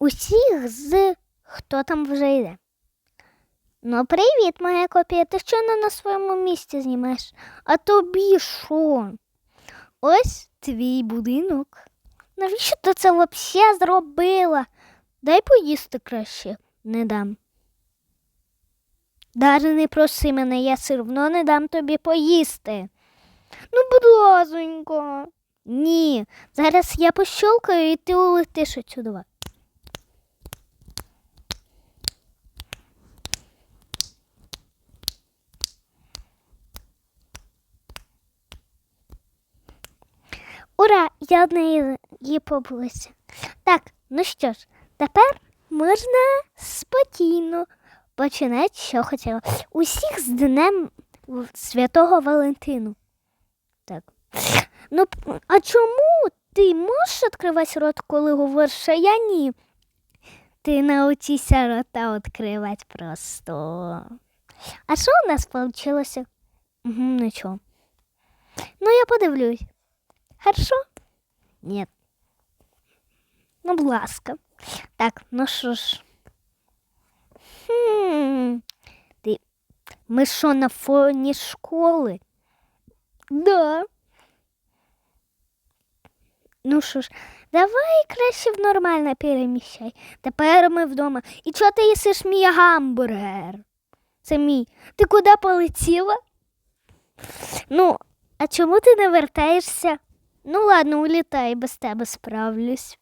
усіх з хто там вже йде. Ну, привіт, моя копія. Ти що не на своєму місці знімаєш? А тобі що? Ось твій будинок. Навіщо ти це взагалі зробила? Дай поїсти краще, не дам. Даже не проси мене, я все одно не дам тобі поїсти. Ну, будь ласонько. Ні, зараз я пощолкаю і ти улетиш отсюди. Ура! Я одна її- побулася. Так, ну що ж, тепер можна спокійно починати, що хотіла. Усіх з Днем Святого Валентину. Так. Ну, а чому ти можеш відкривати рот, коли говориш, а я ні? Ти научися рота відкривати просто. А що у нас вийшло? Угу, нічого. Ну, я подивлюсь. Хорошо? Нет. Ну, будь ласка. Так, ну що ж. Хм. Ти... Ми що на фоні школи? Да. Ну що ж, давай краще в нормально переміщай. Тепер ми вдома. І чого ти їсиш мій гамбургер? Це мій. Ти куди полетіла? Ну, а чому ти не вертаєшся? Ну ладно, улітай, без тебе справлюсь.